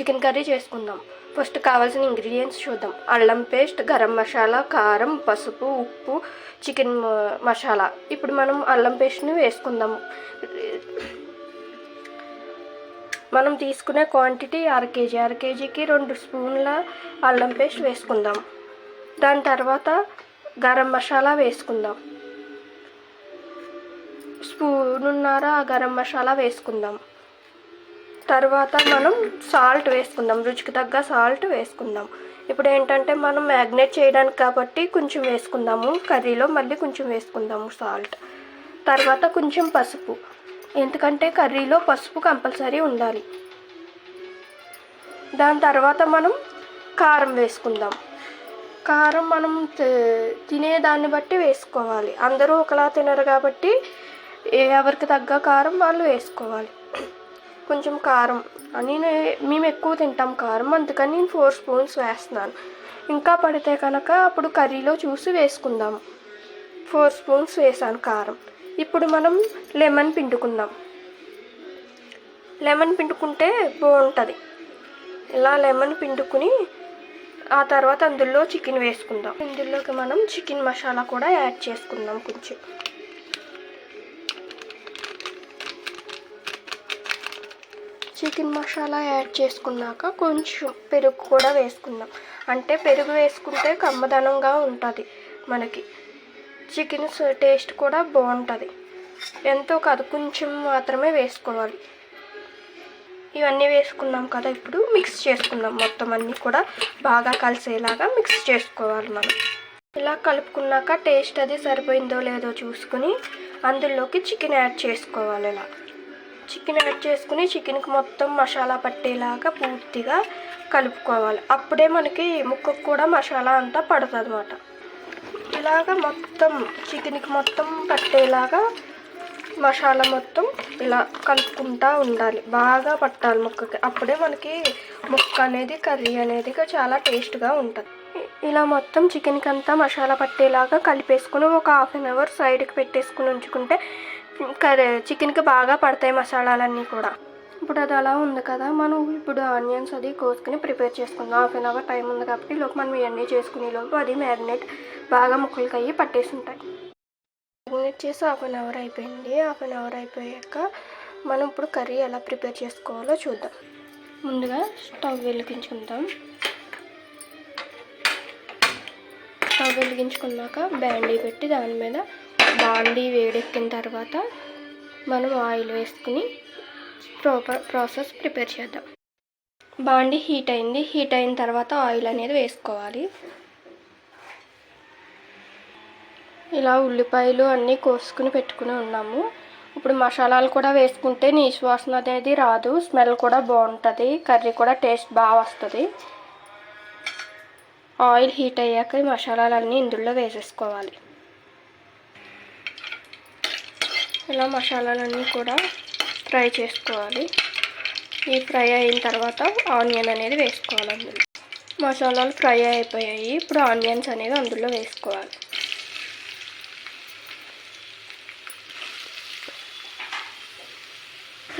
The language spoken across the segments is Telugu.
చికెన్ కర్రీ చేసుకుందాం. ఫస్ట్ కావాల్సిన ఇంగ్రీడియంట్స్ చూద్దాం. అల్లం పేస్ట్ గరం మసాలా కారం పసుపు ఉప్పు చికెన్ మసాలా. ఇప్పుడు మనం అల్లం పేస్ట్ని వేసుకుందాం. మనం తీసుకునే క్వాంటిటీ అర కేజీ అర కేజీకి రెండు స్పూన్ల అల్లం పేస్ట్ వేసుకుందాం. దాని తర్వాత గరం మసాలా వేసుకుందాం. స్పూనున్నర గరం మసాలా వేసుకుందాం. తర్వాత మనం సాల్ట్ వేసుకుందాం రుచికి తగ్గ సాల్ట్ వేసుకుందాం. ఇప్పుడు ఏంటంటే మనం మ్యాగ్నేట్ చేయడానికి కాబట్టి కొంచెం వేసుకుందాము కర్రీలో మళ్ళీ కొంచెం వేసుకుందాము సాల్ట్. తర్వాత కొంచెం పసుపు ఎందుకంటే కర్రీలో పసుపు కంపల్సరీ ఉండాలి. దాని తర్వాత మనం కారం వేసుకుందాం. కారం మనం తినేదాన్ని బట్టి వేసుకోవాలి. అందరూ ఒకలా తినరు కాబట్టి ఎవరికి తగ్గ కారం వాళ్ళు వేసుకోవాలి. కొంచెం కారం. అని మేము ఎక్కువ తింటాం కారం. అందుకని నేను ఫోర్ స్పూన్స్ వేస్తున్నాను. ఇంకా పడితే కనుక అప్పుడు కర్రీలో చూసి వేసుకుందాం. ఫోర్ స్పూన్స్ వేసాను కారం. ఇప్పుడు మనం లెమన్ పిండుకుందాం. లెమన్ పిండుకుంటే బాగుంటుంది. ఇలా లెమన్ పిండుకుని ఆ తర్వాత అందులో చికెన్ వేసుకుందాం. ఇందులోకి మనం చికెన్ మసాలా కూడా యాడ్ చేసుకుందాం కొంచెం. చికెన్ మసాలా యాడ్ చేసుకున్నాక కొంచెం పెరుగు కూడా వేసుకుందాం. అంటే పెరుగు వేసుకుంటే కమ్మదనంగా ఉంటుంది మనకి. చికెన్ టేస్ట్ కూడా బాగుంటుంది. ఎంతో కాదు కొంచెం మాత్రమే వేసుకోవాలి. ఇవన్నీ వేసుకున్నాం కదా ఇప్పుడు మిక్స్ చేసుకుందాం. మొత్తం అన్నీ కూడా బాగా కలిసేలాగా మిక్స్ చేసుకోవాలి మనం. ఇలా కలుపుకున్నాక టేస్ట్ అది సరిపోయిందో లేదో చూసుకుని అందులోకి చికెన్ యాడ్ చేసుకోవాలి ఇలా. చికెన్ యాడ్ చేసుకుని చికెన్కి మొత్తం మసాలా పట్టేలాగా పూర్తిగా కలుపుకోవాలి. అప్పుడే మనకి ముక్కకు కూడా మసాలా అంతా పడుతుంది అనమాట ఇలాగ మొత్తం చికెన్కి మొత్తం పట్టేలాగా మసాలా మొత్తం ఇలా కలుపుకుంటా ఉండాలి. బాగా పట్టాలి ముక్కకి. అప్పుడే మనకి ముక్క అనేది కర్రీ అనేది చాలా టేస్ట్గా ఉంటుంది. ఇలా మొత్తం చికెన్కి అంతా మసాలా పట్టేలాగా కలిపేసుకుని ఒక హాఫ్ అన్ అవర్ సైడ్కి పెట్టేసుకుని ఉంచుకుంటే కర్రీ చికెన్కి బాగా పడతాయి మసాలాలన్నీ కూడా. ఇప్పుడు అది అలా ఉంది కదా మనం ఇప్పుడు ఆనియన్స్ అది కోసుకుని ప్రిపేర్ చేసుకుందాం. హాఫ్ అన్ అవర్ టైం ఉంది కాబట్టి లోపు మనం ఇవన్నీ చేసుకునే లోపు అది మ్యారినేట్ బాగా ముక్కలకి అయ్యి పట్టేసి ఉంటాయి మ్యారినేట్ చేసి హాఫ్ అన్ అవర్ అయిపోయింది. హాఫ్ అన్ అవర్ అయిపోయాక మనం ఇప్పుడు కర్రీ ఎలా ప్రిపేర్ చేసుకోవాలో చూద్దాం. ముందుగా స్టవ్ వెలిగించుకుందాం. స్టవ్ వెలిగించుకున్నాక బ్యాండీ పెట్టి దాని మీద బాండీ వేడెక్కిన తర్వాత మనం ఆయిల్ వేసుకుని ప్రాపర్ ప్రాసెస్ ప్రిపేర్ చేద్దాం. బాండి హీట్ అయింది. హీట్ అయిన తర్వాత ఆయిల్ అనేది వేసుకోవాలి. ఇలా ఉల్లిపాయలు అన్నీ కోసుకుని పెట్టుకుని ఉన్నాము. ఇప్పుడు మసాలాలు కూడా వేసుకుంటే నీసు వాసన అనేది రాదు. స్మెల్ కూడా బాగుంటుంది. కర్రీ కూడా టేస్ట్ బాగా వస్తుంది. ఆయిల్ హీట్ అయ్యాక మసాలాలన్నీ ఇందులో వేసేసుకోవాలి. ఇలా మసాలాలన్నీ కూడా ఫ్రై చేసుకోవాలి. ఈ ఫ్రై అయిన తర్వాత ఆనియన్ అనేది వేసుకోవాలి అందులో. మసాలాలు ఫ్రై అయిపోయాయి. ఇప్పుడు ఆనియన్స్ అనేది అందులో వేసుకోవాలి.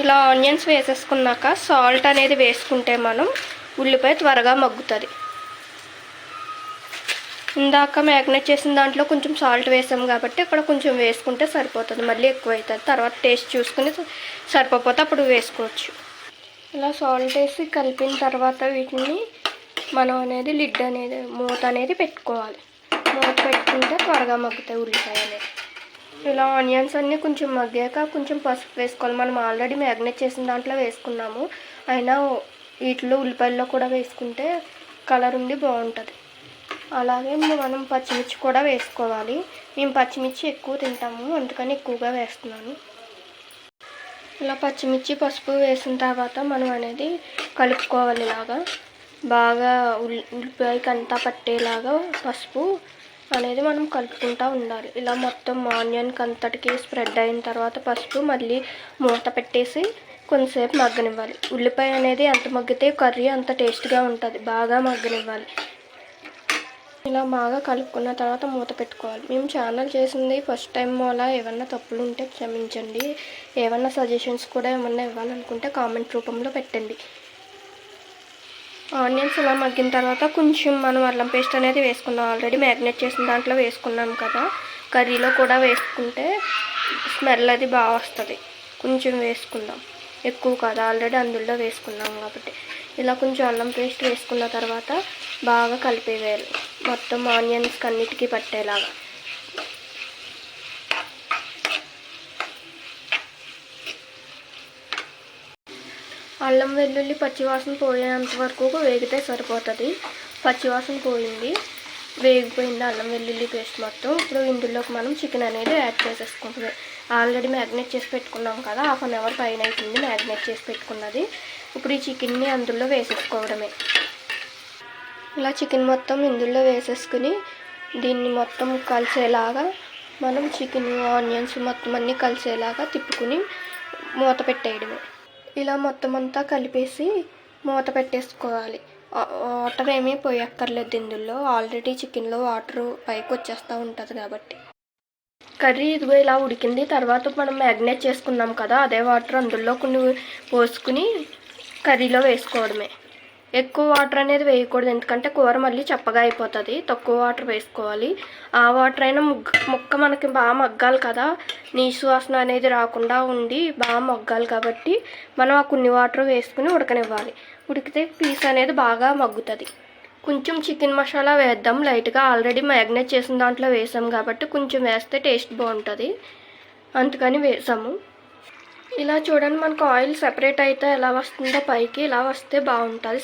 ఇలా ఆనియన్స్ వేసేసుకున్నాక సాల్ట్ అనేది వేసుకుంటే మనం ఉల్లిపాయ త్వరగా మగ్గుతుంది. ఇందాక మ్యాగ్నేట్ చేసిన దాంట్లో కొంచెం సాల్ట్ వేసాం కాబట్టి ఇక్కడ కొంచెం వేసుకుంటే సరిపోతుంది. మళ్ళీ ఎక్కువ అవుతుంది తర్వాత టేస్ట్ చూసుకుని సరిపోతే అప్పుడు వేసుకోవచ్చు. ఇలా సాల్ట్ వేసి కలిపిన తర్వాత వీటిని మనం అనేది లిడ్ అనేది మూత అనేది పెట్టుకోవాలి. మూత పెట్టుకుంటే త్వరగా మగ్గుతాయి ఉల్లిపాయ అనేది ఇలా ఆనియన్స్ అన్నీ కొంచెం మగ్గాక కొంచెం పసుపు వేసుకోవాలి. మనం ఆల్రెడీ మ్యాగ్నేట్ చేసిన దాంట్లో వేసుకున్నాము. అయినా వీటిలో ఉల్లిపాయల్లో కూడా వేసుకుంటే కలర్ ఉండి బాగుంటుంది. అలాగే మనం పచ్చిమిర్చి కూడా వేసుకోవాలి. మేము పచ్చిమిర్చి ఎక్కువ తింటాము. అందుకని ఎక్కువగా వేస్తున్నాను. ఇలా పచ్చిమిర్చి పసుపు వేసిన తర్వాత మనం అనేది కలుపుకోవాలి ఇలాగా. బాగా ఉల్లి ఉల్లిపాయకి అంతా పట్టేలాగా పసుపు అనేది మనం కలుపుకుంటూ ఉండాలి. ఇలా మొత్తం ఆనియన్కి అంతటికి స్ప్రెడ్ అయిన తర్వాత పసుపు మళ్ళీ మూత పెట్టేసి కొంతసేపు మగ్గనివ్వాలి. ఉల్లిపాయ అనేది ఎంత మగ్గితే కర్రీ అంత టేస్ట్గా ఉంటుంది. బాగా మగ్గనివ్వాలి. ఇలా బాగా కలుపుకున్న తర్వాత మూత పెట్టుకోవాలి. మేము ఛానల్ చేసింది ఫస్ట్ టైం అలా ఏమన్నా తప్పులు ఉంటే క్షమించండి. ఏమన్నా సజెషన్స్ కూడా ఏమన్నా ఇవ్వాలనుకుంటే కామెంట్ రూపంలో పెట్టండి. ఆనియన్స్ ఇలా మగ్గిన తర్వాత కొంచెం మనం అల్లం పేస్ట్ అనేది వేసుకున్నాం. ఆల్రెడీ మ్యారినేట్ చేసిన దాంట్లో వేసుకున్నాం కదా. కర్రీలో కూడా వేసుకుంటే స్మెల్ అది బాగా వస్తుంది. కొంచెం వేసుకుందాం. ఎక్కువ కాదు ఆల్రెడీ అందులో వేసుకున్నాం కాబట్టి. ఇలా కొంచెం అల్లం పేస్ట్ వేసుకున్న తర్వాత బాగా కలిపేవేయాలి మొత్తం ఆనియన్స్కి అన్నిటికీ పట్టేలాగా. అల్లం వెల్లుల్లి పచ్చివాసన పోయేంత వరకు వేగితే సరిపోతుంది. పచ్చివాసన పోయింది వేగిపోయింది అల్లం వెల్లుల్లి పేస్ట్ మొత్తం. ఇప్పుడు ఇందులోకి మనం చికెన్ అనేది యాడ్ చేసేసుకుంటుంది ఆల్రెడీ మ్యాగ్నేట్ చేసి పెట్టుకున్నాం కదా హాఫ్ అన్ అవర్ పైన అవుతుంది మ్యాగ్నేట్ చేసి పెట్టుకున్నది. ఇప్పుడు ఈ చికెన్ని అందులో వేసేసుకోవడమే. ఇలా చికెన్ మొత్తం ఇందులో వేసేసుకుని దీన్ని మొత్తం కలిసేలాగా మనం చికెన్ ఆనియన్స్ మొత్తం అన్నీ కలిసేలాగా తిప్పుకుని మూత పెట్టేయడమే. ఇలా మొత్తం అంతా కలిపేసి మూత పెట్టేసుకోవాలి. వాటర్ ఏమీ పోయక్కర్లేదు ఇందులో. ఆల్రెడీ చికెన్లో వాటర్ పైకి వచ్చేస్తూ ఉంటుంది కాబట్టి. కర్రీ ఇదిగో ఇలా ఉడికింది. తర్వాత మనం మ్యాగ్నేట్ చేసుకున్నాం కదా అదే వాటర్ అందులో కొన్ని పోసుకుని కర్రీలో వేసుకోవడమే. ఎక్కువ వాటర్ అనేది వేయకూడదు. ఎందుకంటే కూర మళ్ళీ చప్పగా అయిపోతుంది. తక్కువ వాటర్ వేసుకోవాలి. ఆ వాటర్ అయినా ముగ్గ ముక్క మనకి బాగా మగ్గాలి కదా. నీసు వాసన అనేది రాకుండా ఉండి బాగా మగ్గాలి కాబట్టి మనం ఆ కొన్ని వాటర్ వేసుకుని ఉడకనివ్వాలి. ఉడికితే పీస్ అనేది బాగా మగ్గుతుంది. కొంచెం చికెన్ మసాలా వేద్దాం. లైట్గా ఆల్రెడీ మ్యాగ్నేట్ చేసిన దాంట్లో వేసాం కాబట్టి కొంచెం వేస్తే టేస్ట్ బాగుంటుంది. అందుకని వేసాము. ఇలా చూడండి. మనకు ఆయిల్ సెపరేట్ అయితే ఎలా వస్తుందో పైకి ఇలా వస్తే బాగుంటుంది.